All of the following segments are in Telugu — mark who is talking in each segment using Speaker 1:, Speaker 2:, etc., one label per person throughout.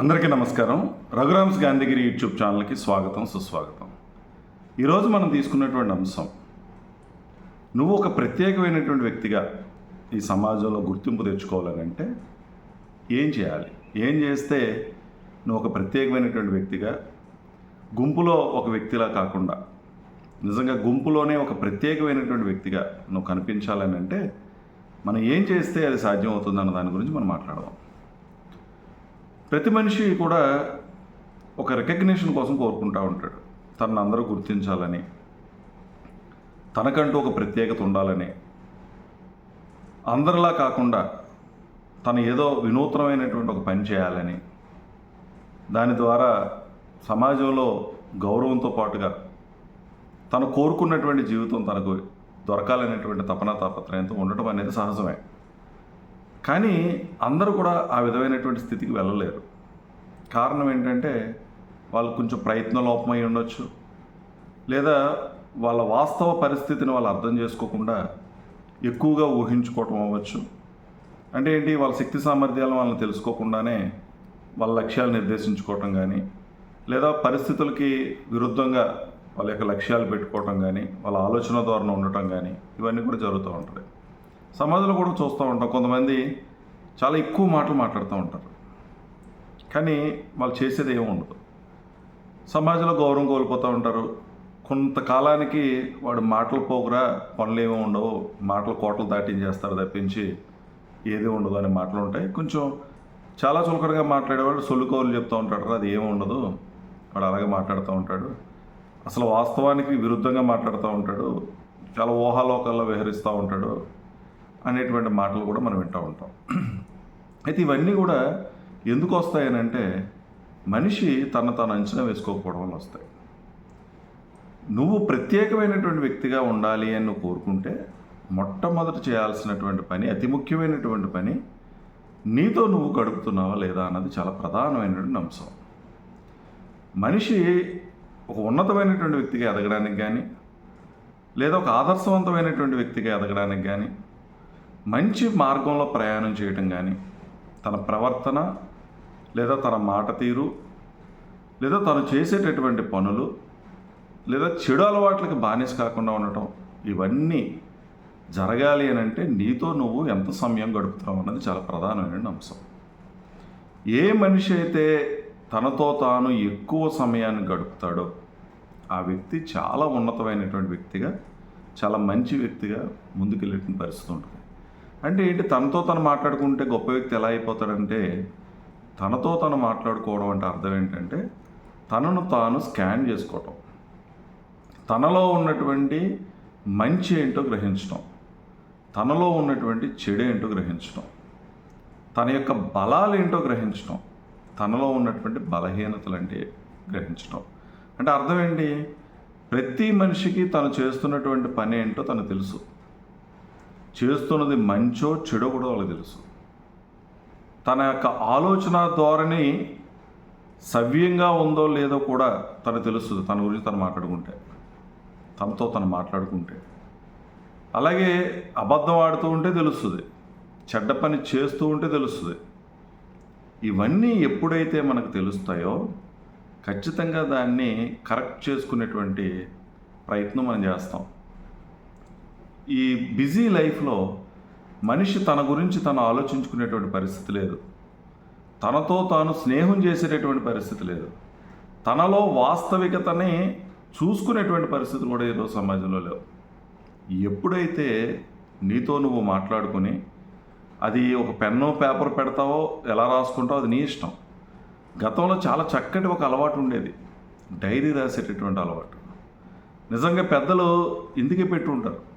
Speaker 1: అందరికీ నమస్కారం. రఘురామ్స్ గాంధీగిరి యూట్యూబ్ ఛానల్కి స్వాగతం సుస్వాగతం. ఈరోజు మనం తీసుకున్నటువంటి అంశం నువ్వు ఒక ప్రత్యేకమైనటువంటి వ్యక్తిగా ఈ సమాజంలో గుర్తింపు తెచ్చుకోవాలని అంటే ఏం చేయాలి? ఏం చేస్తే నువ్వు ఒక ప్రత్యేకమైనటువంటి వ్యక్తిగా గుంపులో ఒక వ్యక్తిలా కాకుండా నిజంగా గుంపులోనే ఒక ప్రత్యేకమైనటువంటి వ్యక్తిగా నువ్వు కనిపించాలని అంటే మనం ఏం చేస్తే అది సాధ్యం అవుతుందన్న దాని గురించి మనం మాట్లాడదాం. ప్రతి మనిషి కూడా ఒక రికగ్నిషన్ కోసం కోరుకుంటూ ఉంటాడు. తనను అందరూ గుర్తించాలని తనకంటూ ఒక ప్రత్యేకత ఉండాలని. అందరిలా కాకుండా తను ఏదో వినూత్నమైనటువంటి ఒక పని చేయాలని. దాని ద్వారా సమాజంలో గౌరవంతో పాటుగా తను కోరుకున్నటువంటి జీవితం తనకు దొరకాలనేటువంటి తపన తాపత్రయంతో ఉండటం అనేది సహజమే. కానీ అందరూ కూడా ఆ విధమైనటువంటి స్థితికి వెళ్ళలేరు. కారణం ఏంటంటే వాళ్ళు కొంచెం ప్రయత్న లోపమై ఉండొచ్చు. లేదా వాళ్ళ వాస్తవ పరిస్థితిని వాళ్ళు అర్థం చేసుకోకుండా ఎక్కువగా ఊహించుకోవటం అవ్వచ్చు. అంటే ఏంటి? వాళ్ళ శక్తి సామర్థ్యాలను వాళ్ళని తెలుసుకోకుండానే వాళ్ళ లక్ష్యాలు నిర్దేశించుకోవటం కానీ లేదా పరిస్థితులకి విరుద్ధంగా వాళ్ళ యొక్క లక్ష్యాలు పెట్టుకోవటం కానీ వాళ్ళ ఆలోచన ద్వారా ఉండటం కానీ ఇవన్నీ కూడా జరుగుతూ ఉంటుంది. సమాజంలో కూడా చూస్తూ ఉంటాం. కొంతమంది చాలా ఎక్కువ మాటలు మాట్లాడుతూ ఉంటారు. కానీ వాళ్ళు చేసేది ఏమి ఉండదు. సమాజంలో గౌరవం కోల్పోతూ ఉంటారు. కొంతకాలానికి వాడు మాటలు పోకురా పనులు ఏమీ ఉండవు. మాటలు కోటలు దాటించేస్తారు తప్పించి ఏది ఉండదు అనే మాటలు ఉంటాయి. కొంచెం చాలా చులకనగా మాట్లాడేవాడు సొల్లుకోలు చెప్తూ ఉంటాడు అది ఏమి ఉండదు. వాడు అలాగే మాట్లాడుతూ ఉంటాడు. అసలు వాస్తవానికి విరుద్ధంగా మాట్లాడుతూ ఉంటాడు. చాలా ఊహాలోకాల్లో విహరిస్తూ ఉంటాడు. అనేటువంటి మాటలు కూడా మనం వింటూ ఉంటాం. అయితే ఇవన్నీ కూడా ఎందుకు వస్తాయనంటే మనిషి తన తాను అంచనా వేసుకోకపోవడం వల్ల వస్తాయి. నువ్వు ప్రత్యేకమైనటువంటి వ్యక్తిగా ఉండాలి అని నువ్వు కోరుకుంటే మొట్టమొదట చేయాల్సినటువంటి పని అతి ముఖ్యమైనటువంటి పని నీతో నువ్వు గడుపుతున్నావా లేదా అన్నది చాలా ప్రధానమైనటువంటి అంశం. మనిషి ఒక ఉన్నతమైనటువంటి వ్యక్తిగా ఎదగడానికి కానీ లేదా ఒక ఆదర్శవంతమైనటువంటి వ్యక్తిగా ఎదగడానికి కానీ మంచి మార్గంలో ప్రయాణం చేయటం కానీ తన ప్రవర్తన లేదా తన మాట తీరు లేదా తను చేసేటటువంటి పనులు లేదా చెడు అలవాట్లకి బానిస కాకుండా ఉండటం ఇవన్నీ జరగాలి అని అంటే నీతో నువ్వు ఎంత సమయం గడుపుతున్నావు అన్నది చాలా ప్రధానమైన అంశం. ఏ మనిషి అయితే తనతో తాను ఎక్కువ సమయాన్ని గడుపుతాడో ఆ వ్యక్తి చాలా ఉన్నతమైనటువంటి వ్యక్తిగా చాలా మంచి వ్యక్తిగా ముందుకెళ్ళేటువంటి పరిస్థితి ఉంటుంది. అంటే ఏంటి? తనతో తను మాట్లాడుకుంటే గొప్ప వ్యక్తి ఎలా అయిపోతాడంటే తనతో తను మాట్లాడుకోవడం అంటే అర్థం ఏంటంటే తనను తాను స్కాన్ చేసుకోవటం. తనలో ఉన్నటువంటి మంచి ఏంటో గ్రహించడం తనలో ఉన్నటువంటి చెడు ఏంటో గ్రహించడం తన యొక్క బలాలు ఏంటో గ్రహించడం తనలో ఉన్నటువంటి బలహీనతలు అంటే గ్రహించడం అంటే అర్థం ఏంటి? ప్రతి మనిషికి తను చేస్తున్నటువంటి పని ఏంటో తను తెలుసు. చేస్తున్నది మంచో చెడో కూడా వాళ్ళకి తెలుసు. తన యొక్క ఆలోచన ధోరణి సవ్యంగా ఉందో లేదో కూడా తను తెలుస్తుంది. తన గురించి తను మాట్లాడుకుంటే తనతో తను మాట్లాడుకుంటే. అలాగే అబద్ధం ఆడుతూ ఉంటే తెలుస్తుంది. చెడ్డ పని చేస్తూ ఉంటే తెలుస్తుంది. ఇవన్నీ ఎప్పుడైతే మనకు తెలుస్తాయో ఖచ్చితంగా దాన్ని కరెక్ట్ చేసుకునేటువంటి ప్రయత్నం మనం చేస్తాం. ఈ బిజీ లైఫ్లో మనిషి తన గురించి తను ఆలోచించుకునేటువంటి పరిస్థితి లేదు. తనతో తాను స్నేహం చేసేటటువంటి పరిస్థితి లేదు. తనలో వాస్తవికతని చూసుకునేటువంటి పరిస్థితులు కూడా ఈరోజు సమాజంలో లేవు. ఎప్పుడైతే నీతో నువ్వు మాట్లాడుకుని అది ఒక పెన్ను పేపర్ పెడతావో ఎలా రాసుకుంటావో అది నీ ఇష్టం. గతంలో చాలా చక్కటి ఒక అలవాటు ఉండేది. డైరీ రాసేటటువంటి అలవాటు. నిజంగా పెద్దలు ఇందుకే పెట్టి ఉంటారు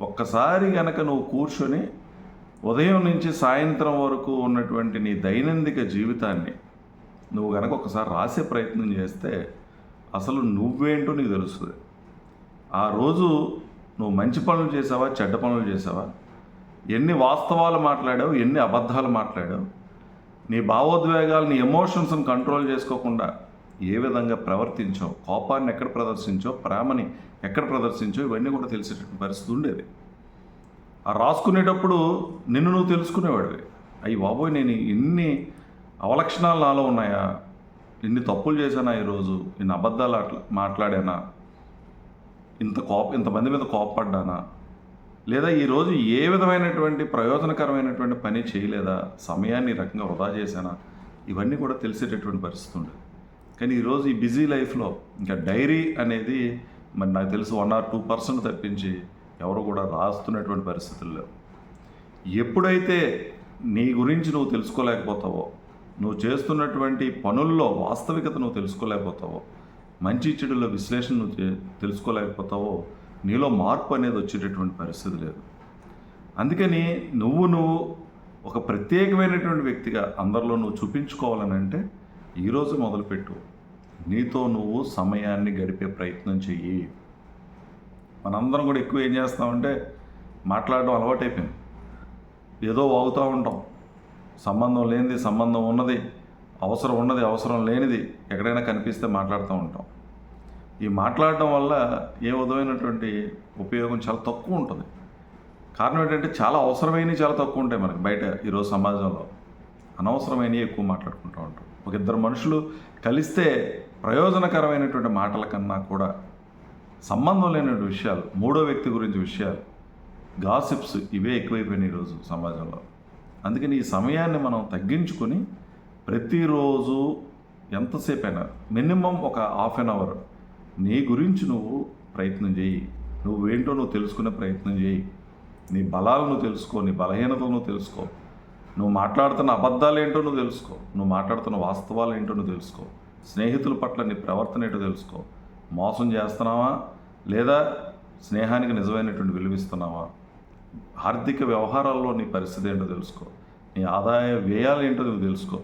Speaker 1: ఒక్కసారి గనక నువ్వు కూర్చొని ఉదయం నుంచి సాయంత్రం వరకు ఉన్నటువంటి నీ దైనందిక జీవితాన్ని నువ్వు గనక ఒకసారి రాసే ప్రయత్నం చేస్తే అసలు నువ్వేంటో నీకు తెలుస్తుంది. ఆ రోజు నువ్వు మంచి పనులు చేసావా చెడ్డ పనులు చేసావా? ఎన్ని వాస్తవాలు మాట్లాడావు ఎన్ని అబద్ధాలు మాట్లాడావు? నీ భావోద్వేగాలు నీ ఎమోషన్స్ని కంట్రోల్ చేసుకోకుండా ఏ విధంగా ప్రవర్తించావు? కోపాన్ని ఎక్కడ ప్రదర్శించో ప్రేమని ఎక్కడ ప్రదర్శించో ఇవన్నీ కూడా తెలిసేటటువంటి పరిస్థితి ఉండేది. ఆ రాసుకునేటప్పుడు నిన్ను నువ్వు తెలుసుకునేవాడివి. అయ్యి బాబోయ్ నేను ఎన్ని అవలక్షణాలు నాలో ఉన్నాయా? ఎన్ని తప్పులు చేశానా ఈరోజు? ఎన్ని అబద్ధాలు అట్లా మాట్లాడానా? ఇంత కోప ఇంతమంది మీద కోపపడ్డానా? లేదా ఈరోజు ఏ విధమైనటువంటి ప్రయోజనకరమైనటువంటి పని చేయలేదా? సమయాన్ని ఈ రకంగా వృధా చేశానా? ఇవన్నీ కూడా తెలిసేటటువంటి పరిస్థితి ఉండేది. కానీ ఈరోజు ఈ బిజీ లైఫ్లో ఇంకా డైరీ అనేది మరి నాకు తెలుసు వన్ ఆర్ టూ పర్సెంట్ తప్పించి ఎవరు కూడా రాస్తున్నటువంటి పరిస్థితులు లేవు. ఎప్పుడైతే నీ గురించి నువ్వు తెలుసుకోలేకపోతావో నువ్వు చేస్తున్నటువంటి పనుల్లో వాస్తవికత నువ్వు తెలుసుకోలేకపోతావో మంచి చెడుల విశ్లేషణ నువ్వు తెలుసుకోలేకపోతావో నీలో మార్పు అనేది వచ్చేటటువంటి పరిస్థితి లేదు. అందుకని నువ్వు నువ్వు ఒక ప్రత్యేకమైనటువంటి వ్యక్తిగా అందరిలో నువ్వు చూపించుకోవాలని అంటే ఈరోజు మొదలుపెట్టు. నీతో నువ్వు సమయాన్ని గడిపే ప్రయత్నం చెయ్యి. మనందరం కూడా ఎక్కువ ఏం చేస్తామంటే మాట్లాడడం అలవాటైపోయింది. ఏదో వాగుతూ ఉంటాం. సంబంధం లేనిది సంబంధం ఉన్నది అవసరం ఉన్నది అవసరం లేనిది ఎక్కడైనా కనిపిస్తే మాట్లాడుతూ ఉంటాం. ఈ మాట్లాడడం వల్ల ఏ విధమైనటువంటి ఉపయోగం చాలా తక్కువ ఉంటుంది. కారణం ఏంటంటే చాలా అవసరమైనవి చాలా తక్కువ ఉంటాయి మనకి బయట ఈరోజు సమాజంలో. అనవసరమైనవి ఎక్కువ మాట్లాడుకుంటూ ఉంటాం. ఒక ఇద్దరు మనుషులు కలిస్తే ప్రయోజనకరమైనటువంటి మాటల కన్నా కూడా సంబంధం లేనటువంటి విషయాలు మూడో వ్యక్తి గురించి విషయాలు గాసిప్స్ ఇవే ఎక్కువైపోయినాయి ఈరోజు సమాజంలో. అందుకని ఈ సమయాన్ని మనం తగ్గించుకొని ప్రతిరోజు ఎంతసేపు అయినా మినిమం ఒక హాఫ్ అన్ అవర్ నీ గురించి నువ్వు ప్రయత్నం చేయి. నువ్వేంటో నువ్వు తెలుసుకునే ప్రయత్నం చేయి. నీ బలాలను తెలుసుకో నీ బలహీనతలను తెలుసుకో. నువ్వు మాట్లాడుతున్న అబద్ధాలు ఏంటో నువ్వు తెలుసుకో. నువ్వు మాట్లాడుతున్న వాస్తవాలు ఏంటో నువ్వు తెలుసుకో. స్నేహితుల పట్ల నీ ప్రవర్తన ఏంటో తెలుసుకో. మోసం చేస్తున్నావా? లేదా స్నేహానికి నిజమైనటువంటి విలువిస్తున్నావా ఆర్థిక వ్యవహారాల్లో నీ పరిస్థితి ఏంటో తెలుసుకో. నీ ఆదాయ వ్యయాలు ఏంటో నువ్వు తెలుసుకో.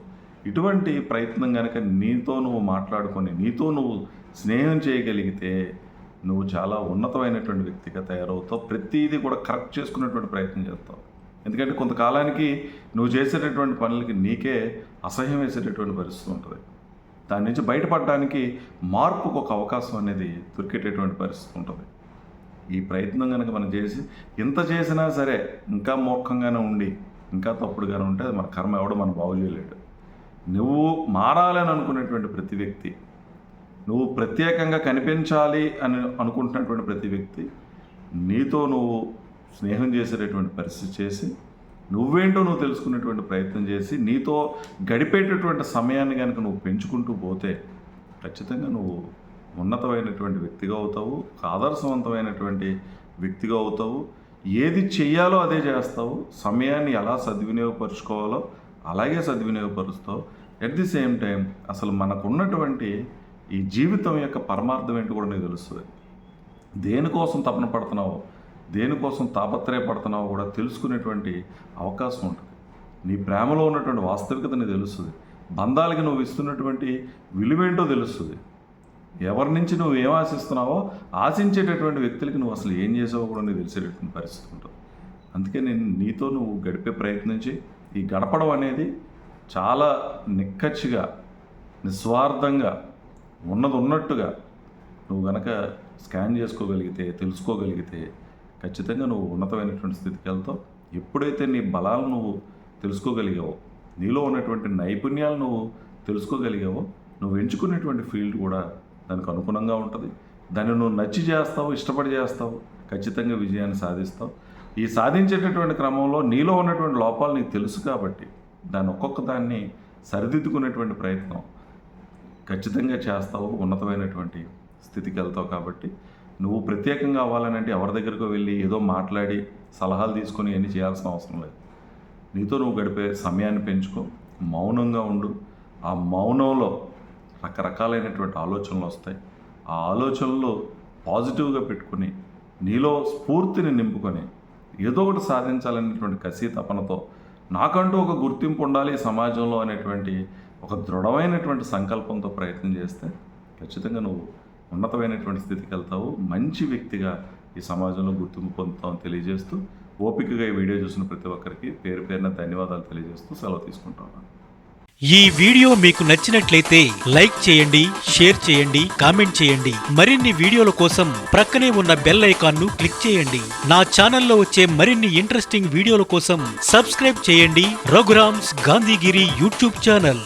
Speaker 1: ఇటువంటి ప్రయత్నం కనుక నీతో నువ్వు మాట్లాడుకొని నీతో నువ్వు స్నేహం చేయగలిగితే నువ్వు చాలా ఉన్నతమైనటువంటి వ్యక్తిగా తయారవుతావు. ప్రతిదీ కూడా కరెక్ట్ చేసుకునేటువంటి ప్రయత్నం చేస్తావు. ఎందుకంటే కొంతకాలానికి నువ్వు చేసేటటువంటి పనులకి నీకే అసహ్యం వేసేటటువంటి పరిస్థితి ఉంటుంది. దాని నుంచి బయటపడడానికి మార్పుకు ఒక అవకాశం అనేది దొరికేటటువంటి పరిస్థితి ఉంటుంది. ఈ ప్రయత్నం కనుక మనం చేసి ఎంత చేసినా సరే ఇంకా మూర్ఖంగానే ఉండి ఇంకా తప్పుడుగానే ఉంటే అది మన కర్మ ఎవడో మనం బాగు చేయలేడు. నువ్వు మారాలని అనుకునేటువంటి ప్రతి వ్యక్తి నువ్వు ప్రత్యేకంగా కనిపించాలి అని అనుకుంటున్నటువంటి ప్రతి వ్యక్తి నీతో నువ్వు స్నేహం చేసేటటువంటి పరిస్థితి చేసి నువ్వేంటో నువ్వు తెలుసుకునేటువంటి ప్రయత్నం చేసి నీతో గడిపేటటువంటి సమయాన్ని కనుక నువ్వు పెంచుకుంటూ పోతే ఖచ్చితంగా నువ్వు ఉన్నతమైనటువంటి వ్యక్తిగా అవుతావు ఆదర్శవంతమైనటువంటి వ్యక్తిగా అవుతావు. ఏది చెయ్యాలో అదే చేస్తావు. సమయాన్ని ఎలా సద్వినియోగపరుచుకోవాలో అలాగే సద్వినియోగపరుస్తావు. ఎట్ ది సేమ్ టైం అసలు మనకున్నటువంటి ఈ జీవితం యొక్క పరమార్థం ఏంటో కూడా నీకు తెలుస్తుంది. దేనికోసం తపన పడుతున్నావో? దేనికోసం తాపత్రయపడుతున్నావో కూడా తెలుసుకునేటువంటి అవకాశం ఉంటుంది. నీ ప్రేమలో ఉన్నటువంటి వాస్తవికత నీకు తెలుస్తుంది. బంధాలకి నువ్వు ఇస్తున్నటువంటి విలువేంటో తెలుస్తుంది. ఎవరి నుంచి నువ్వు ఏం ఆశిస్తున్నావో ఆశించేటటువంటి వ్యక్తులకి నువ్వు అసలు ఏం చేసావో కూడా నీకు తెలిసేటటువంటి పరిస్థితి ఉంటుంది. అందుకే నేను నీతో నువ్వు గడిపే ప్రయత్నం చేయి. ఈ గడపడం అనేది చాలా నిక్కచ్చిగా నిస్వార్థంగా ఉన్నది ఉన్నట్టుగా నువ్వు గనక స్కాన్ చేసుకోగలిగితే తెలుసుకోగలిగితే ఖచ్చితంగా నువ్వు ఉన్నతమైనటువంటి స్థితికి వెళ్తావు. ఎప్పుడైతే నీ బలాలు నువ్వు తెలుసుకోగలిగావో నీలో ఉన్నటువంటి నైపుణ్యాలు నువ్వు తెలుసుకోగలిగావో నువ్వు ఎంచుకునేటువంటి ఫీల్డ్ కూడా దానికి అనుగుణంగా ఉంటుంది. దాన్ని నువ్వు నచ్చి చేస్తావు ఇష్టపడి చేస్తావు ఖచ్చితంగా విజయాన్ని సాధిస్తావు. ఈ సాధించేటటువంటి క్రమంలో నీలో ఉన్నటువంటి లోపాలు నీకు తెలుసు కాబట్టి దాన్ని ఒక్కొక్క దాన్ని సరిదిద్దుకునేటువంటి ప్రయత్నం ఖచ్చితంగా చేస్తావు ఉన్నతమైనటువంటి స్థితికి వెళ్తావు కాబట్టి నువ్వు ప్రత్యేకంగా అవ్వాలనంటే ఎవరి దగ్గరకు వెళ్ళి ఏదో మాట్లాడి సలహాలు తీసుకొని అన్నీ చేయాల్సిన అవసరం లేదు. నీతో నువ్వు గడిపే సమయాన్ని పెంచుకో మౌనంగా ఉండు. ఆ మౌనంలో రకరకాలైనటువంటి ఆలోచనలు వస్తాయి. ఆ ఆలోచనలు పాజిటివ్గా పెట్టుకుని నీలో స్ఫూర్తిని నింపుకొని ఏదో ఒకటి సాధించాలనేటువంటి కసి తపనతో నాకంటూ ఒక గుర్తింపు ఉండాలి సమాజంలో అనేటువంటి ఒక దృఢమైనటువంటి సంకల్పంతో ప్రయత్నం చేస్తే ఖచ్చితంగా నువ్వు ఉన్నతమైనటువంటి స్థితికి వెళ్తావు. మంచి వ్యక్తిగా ఈ సమాజంలో గుర్తింపు పొందుతావు తెలియజేస్తూ ఓపికగా ఈ వీడియో చూసిన ప్రతి ఒక్కరికి పేరు పేరున ధన్యవాదాలు తెలియజేస్తూ సెలవు తీసుకుంటాను
Speaker 2: ఈ వీడియో మీకు నచ్చినట్లయితే లైక్ చేయండి షేర్ చేయండి కామెంట్ చేయండి. మరిన్ని వీడియోల కోసం ప్రక్కనే ఉన్న బెల్ ఐకాన్ను క్లిక్ చేయండి. నా ఛానల్లో వచ్చే మరిన్ని ఇంట్రెస్టింగ్ వీడియోల కోసం సబ్స్క్రైబ్ చేయండి. Raghuram's Gandhigiri YouTube channel.